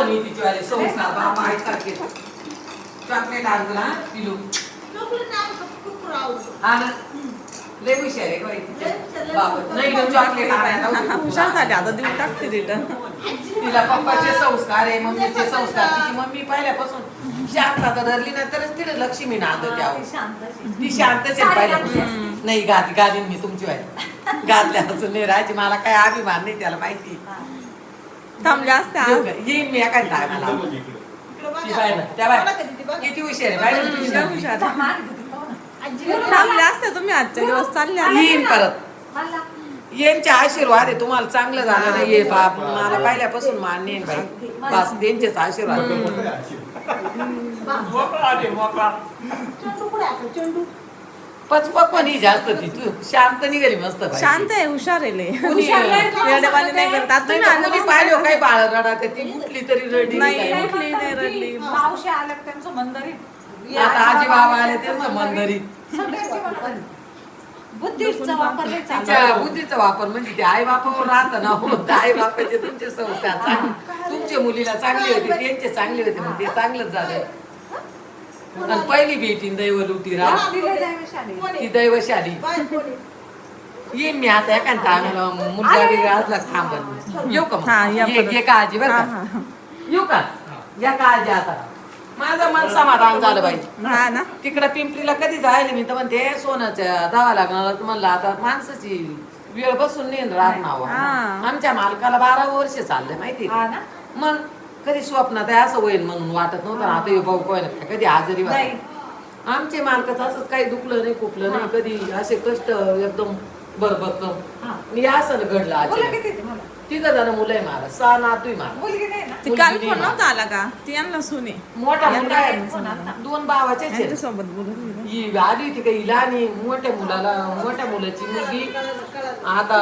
पप्पा नी तिची वाले संस्कार बाबा आई सारखे चॉकलेट आण तुला पिलू. ना? लय हुशार आहे बाई तिच्या बाबा नाही चॉकलेट आणायला हुशार झाली आता देऊन टाकते रिटर्न तिला पप्पाचे संस्कार आहे मम्मीचे संस्कार. तिची मम्मी पहिल्यापासून शांतता धरली ना तरच तिला लक्ष्मी नांद द्यावं. ती शांतच आहे पहिल्यापासून नाही गादी गादी मी तुमची वाली. गादल्यापासून नाही राहायची मला काय अभिमान नाही त्याला माहिती. थांबल्या असत्या येऊ का? येईन मी एका टायमाला. ती त्या बाय किती हुशार आहे? हुशार थांबल्या असत्या तुम्ही आजच्या दिवस चालल्या येईन परत. यांचे आशीर्वाद आहे तुम्हाला चांगलं झालं नाही ये बाप मला पहिल्यापासून मान्य आहे बाई. बस त्यांचेच आशीर्वाद. पण ही जास्त ती. तू शांत निघाली मस्त बाई. शांत आहे हुशार आहे लय. कुणी- येडेवाणी नाही करत. आता नाही तुम्ही तर कुणी आलं पाहिलं काही बाळ रडा ती उठली तरी रडली. नाही काय. उठली नाही रडली. मावशी आल्या का त्यांचं मंदिर? आता आजी बाबा आले त्यांचं मंदरी. बुद्धीचा वापर नाही चालत. तिच्या बुद्धीचा वापर म्हणजे ते आई बापावर राहतं ना हो. आई बापाचे तुमचे संस्कार चांगले. तुमच्या मुलीला चांगले होते त्यांचे चांगले होते मग ते चांगलंच झालं. आणि पहिली भेटी दैव लुटी राहा तिला दैवशाली. ती दैवशाली. येईन मी आता एका टायमाला मुलगा वेगळा असला थांबत येऊ का हा, मग या काळजी बरं का? येऊ का? या काळजी आता. माझं मन समाधान झालं पाहिजे हा ना. तिकडं पिंपरीला कधी जायला मी तर म्हणते सोनाच्या दहा लागणार. म्हणलं आता माणसाची वेळ बसून नाही राहणार. आमच्या मालकाला बारा वर्ष चालले माहिती हा ना? मग कधी स्वप्नात आहे असं होईल म्हणून वाटत नव्हतं. ना आता हे भाऊ कोण कधी आजारी नाही. वाटत आमचे मालकाचं असंच काही दुखलं नाही कुठलं नाही. कधी असे कष्ट एकदम बरबत हा. मी असं घडलं आज. किती तुम्हाला? तिघ जण मुलं आहे मला सहा नातू मला मुलगी नाही ना? ती काल फोन नव्हता आला का? ती यांना सुने. मोठा मुलगा आहे. दोन भावाचे आहेत. यांच्यासोबत बोलत होती. ही आली होती का? हिला आणि मोठ्या मुलाला मोठ्या मुलाची मुलगी. आता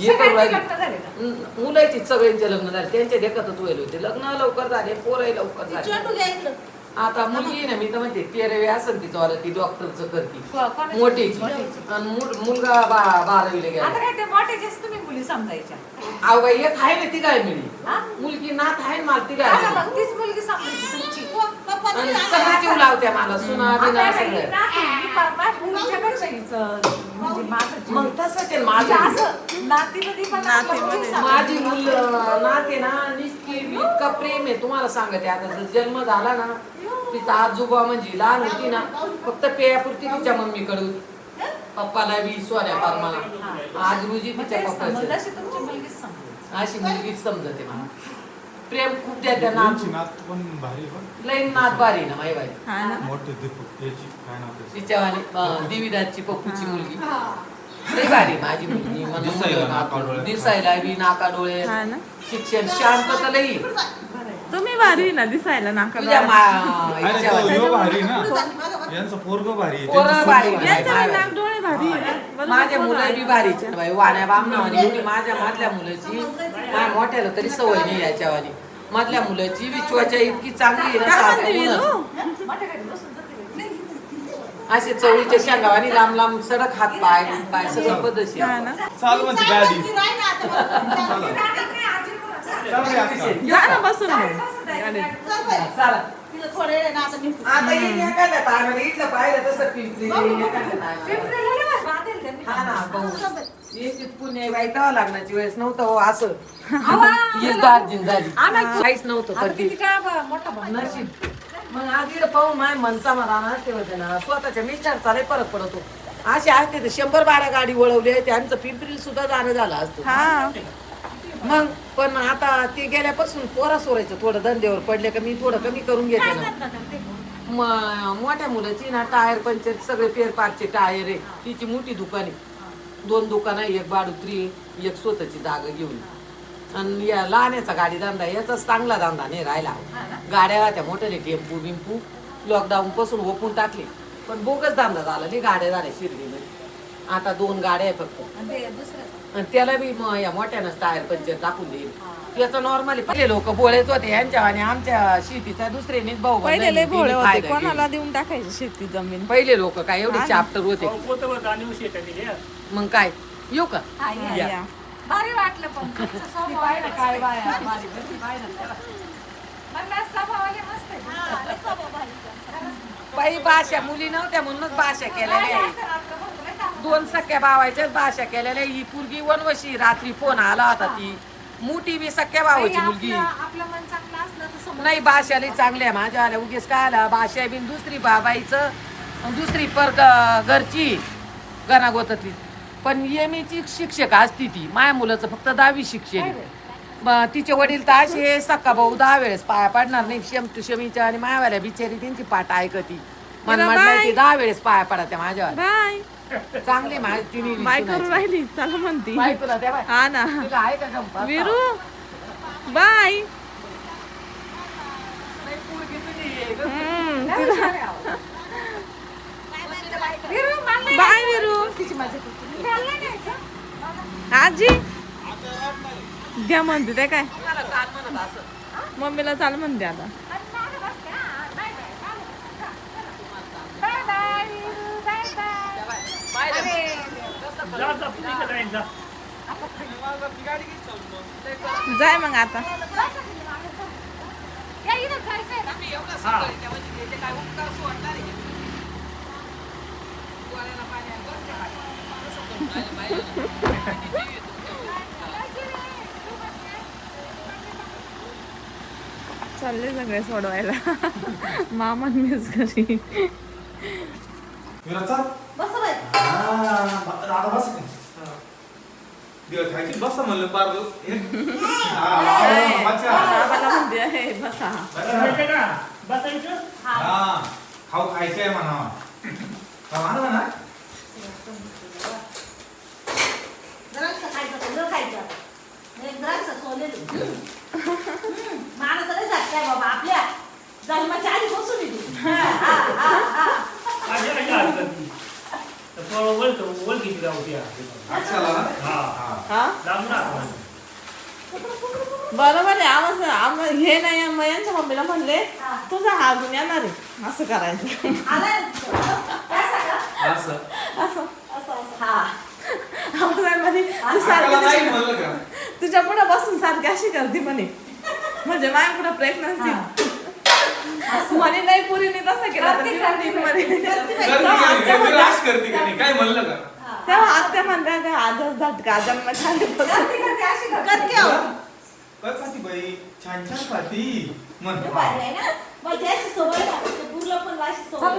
हे करू सगळ्यांचे राहिली. लग्न झाले का? न- मुलाची सगळ्यांचे लग्न झाले त्यांच्या देखतच होईल होते. लग्न लवकर झाले पोरही लवकर झाले. आता मुलगी ना मी तर म्हणते तेरावी असेल तिचं वाला ती डॉक्टरचं करती को- कोणाची? मोठीची मोठीची. आणि मुल- मुलगा बा बारावीला आता गेला काय ते मोठ्याचेच तुम्ही मुली समजायच्या अहो बाई एक आहे ना ती काय मिळली हा? मुलगी नात आहे ना मला ती काय तीच मुलगी समजायची तुमची आणि सगळे जीव लावत्या मला सुना बिना आता ही सगळं नात म्हणजे माझं जीव. मग तसंच आहे म्हणजे माझं असं नातीमध्ये पण आपलं नातीमध्ये. मुली समजायची. माझी मुलं नाते ना इतका प्रेम आहे तुम्हाला सांगते. आता जर जन्म झाला ना तिचा आजोबा म्हणजे लहान होती ना फक्त पेयापुरती तिच्या मम्मीकडे होती पप्पाला बी सोन्या परमाला आज रोजी तिच्या समजायची. अशी मुलगीच समजते मला. प्रेम खूप द्या त्या नात पण भारी पण. लईन नात बारी ना माई बाई. हा मोठे? तिच्या देवीदासची पप्पूची मुलगी. लई भारी माझी मुलगी मला दिसायला बी नाका डोळे हा ना शिक्षण शांतता लई बरं आहे. तुम्ही भारी ना दिसायला नाका तुझ्या. मा- तो. ह्यो भारी ना यांचं पोरग भारी आहे, पोरं त्यांचं भारी. सोनं यांचं भारी. नाक डोळे भारी आहे. बरोबर माझ्या पोरं मुलं. बी भारीच आहे बाई वाण्या बामणावानी एवढी माझ्या मधल्या मुलाची माझ्या मोठ्याला तरी सवय नाही याच्यावानी मधल्या मुलाची बी त्वचा इतकी चांगली आहे ना काय सारखं म्हणते उन्हात. बसून. असे चवळीच्या शेंगावानी लांब लांब सडक हात पाय पाय सगळं हा ना? चाल. जा ना बसून आता इथलं पाहिलं तसं पिंपरी. हा ना भाऊ पुणे वाईटावं लागण्याची वेळेस नव्हतं हो असं. काहीच नव्हतं. नशीब. मग इकडं पाहून माय मनचा मला असते होते ना स्वतःच्या मिस्टर चाले परत पडतो असे असते तर शंभर बारा गाडी वळवली आहे त्यांचं पिंपरी सुद्धा जाणं झालं असतं. हा. मग पण आता ते गेल्यापासून पोरा सोरायचं थोडं धंद्यावर पडले का मी थोडं कमी करून घेते ना. म- मोठ्या मुलाची ना टायर पंचर सगळे पेर पारचे टायर आहे. तिची मोठी दुकान आहे. दोन दुकान आहे एक बाडुत्री एक स्वतःची जागा घेऊन. आणि या लहान्याचा गाडी धंदा याचाच चांगला धंदा नाही राहिला. गाड्या होत्या मोठ्याने टेम्पू बिम्पू. लॉकडाऊन पासून ओपून टाकले. पण बोगस धंदा झाला नाही गाड्या झाल्या शिर्डीमध्ये. आता दोन गाड्या आहे फक्त. आणि त्याला बी मग या मोठ्यानंच टायर पंचर टाकून देईल. त्याचं नॉर्मली पहिले लोक बोळेच होते यांच्या आणि आमच्या शेतीचा दुसऱ्यानेच भाऊ पहिले कोणाला. देऊन टाकायची शेती जमीन? पहिले लोक काय एवढे. चाप्टर होते. मग काय? येऊ का. भारी वाटलं पण. तुमचं स्वभाव आहे. ना, काय बाया, भारी, भारी, बाया ना त्याला. म्हणलं स्वभावाले मस्त आहे. हा, लय स्वभाव भारी आहे. बाई भाषा मुली नव्हत्या म्हणूनच भाषा केलेल्या काय आहे. असं आपलं भाऊ लय चांगलं. दोन सख्या भावाच्याच भाषा केलेल्या ही पोरगी वनवशी रात्री फोन आला होता ती. मोठी बी सख्या भावाची नाही, मुलगी. आपलं आपलं मन चांगलं असलं तर समोर नाही भाषाला चांगल्या माझ्या आल्या उगीच काय आला? भाषा बिन दुसरी बाबाईचं अन दुसरी पर ग- घरची गणागोतातली पण एमीची शिक्षक असती ती. माया मुलाचं फक्त दहावी शिक्षण तिचे वडील तर असे सक्का भाऊ दहा वेळेस पाया पडणार नाही. शेम टू शमीच्या आणि मायावाल्या बिचारी त्यांची पाठ ऐकती. मन म्हटलं बाय. ती दहा वेळेस पाया पडा त्या माझ्यावर. बाय चांगली बाय करून राहिली चला म्हणती. बाय बाय हा ना. तुला आहे का गंपा? विरू? बाय नाही, पोरगी आजी? घ्या म्हणते ते काय? मम्मीला चाल म्हणते आता. जा. जाय मग आता. चालले सगळे सोडवायला. मामा मीच घरी. बस. हा, म्हणलं हा, हा, म्हणते "हे, बसा. हा. खाऊ खायचंय म्हणा म्हणा म्हणा द्राक्ष खायचं का? न खायचं. एक द्राक्ष सोललेली. हम्म. मला तर नाही जात काय बाबा आपल्या जन्माच्या आधी बसून. हा, हा, हा, हा. हा हा. हा बरोबर आहे आवाज आम हे नाही मग यांच्या मम्मीला म्हणले तुझा हा अजून येणार आहे असं करायचं असं असं, असं. हा. आवाजामध्ये तुझ्या- पुढे बसून सारखी अशी करते म्हणे. म्हणजे माझ्या पुढे प्रेग्नन्सी. म्हणे नाही पुरीने तसं केलं तेव्हा? आत्या करते का नाही काय म्हणलं का? तेव्हा आत्या म्हणल्या का आजच झटका जन्माच्या आधीपासून करते, बाई. छान छान खाती म्हण. हे पाहिलं आहे ना? मग त्याची सवय लागते. ते बुरलं पण अशी सवय. चल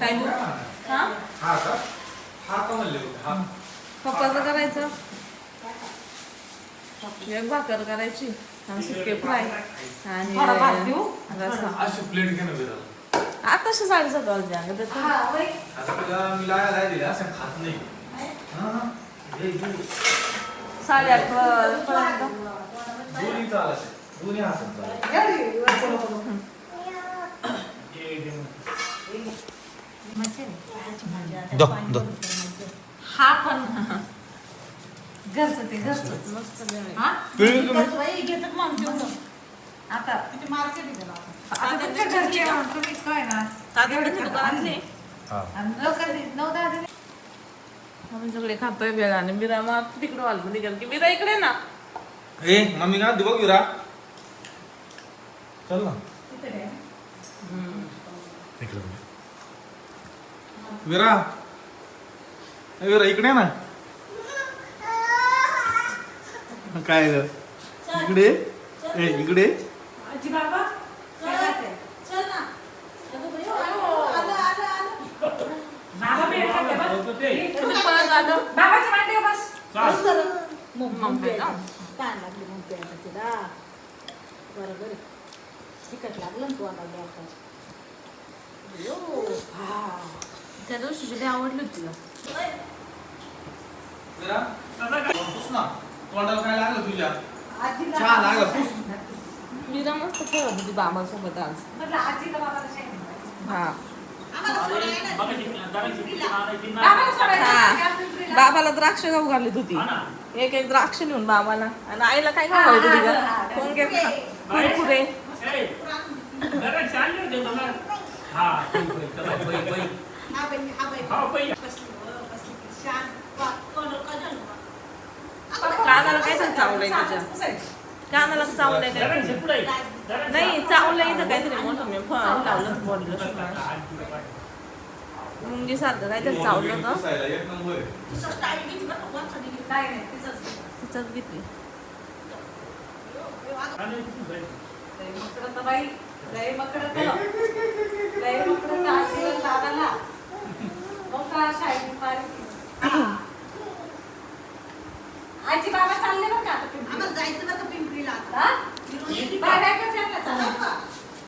काय. हा हा? हा का? हा का म्हणले हा. पप्पाचं करायचं? एक भाकर करायची आणि सुके फ्राय आणि? रस्सा. अशी प्लेट अगं हा. आता तुला मी लाया लाया दिल्या असं खात नाही. हा, हा. घे, घे. साडेआठ वा- पर्यंत दोन्ही हातात दो, दो. हा पण. घरचं ते घरचं. हा? घेतात मग. आता. किती मार्केट आहे त्याला आता. तुमच्या घरचे काय ना हा. आणि नऊ दहा दिले आम्ही सगळे खातोय वेळाने बिरा मग तिकडे वालून निघाल की बिरा इकडे ना. ए मम्मी का? दिवक विरा चल ना. इकडे बघ. विरा विरा इकडे ना काय ग इकडे ए इकडे आजी बाबा काय करते? चल ना. अगं बाई, आलं, आलं, आलं. बाबा भेट करते बस. तुम्ही पळत आलं बाबाच्या मांडीवर बस बस बरं. मग मग मग काय ना? काय लागली मग प्यायला तिला बरं बरं तिखट लागलं ना तू आता हा त्या दिवशीची ते आवडली होती तुला विरा पुस ना. तोंडाला काय लागलं तुझ्या? आजीला चहा लागलं पुस. मीरा मस्त खेळत होती बाबासोबत आज. हा. बाबाला हा. द्राक्ष खाऊ घालत होती. हा ना. एक एक द्राक्ष नेऊन बाबाला. आणि आईला काय खाऊ घालत होती का? कुरकुरे. हा, चला. कानाला काहीतरी चावलंय त्याच्या. कानाला चावलंय नाही चावलंय इथं काहीतरी मोठं मी फळ लावलं बॉडीला. मुंगी सारखं काहीतरी चावलं होतं तिचंच घेतली. लय आजी बाबा चालले बरं का आता जायचं बरं का पिंपरीला? आता कसं बाय कर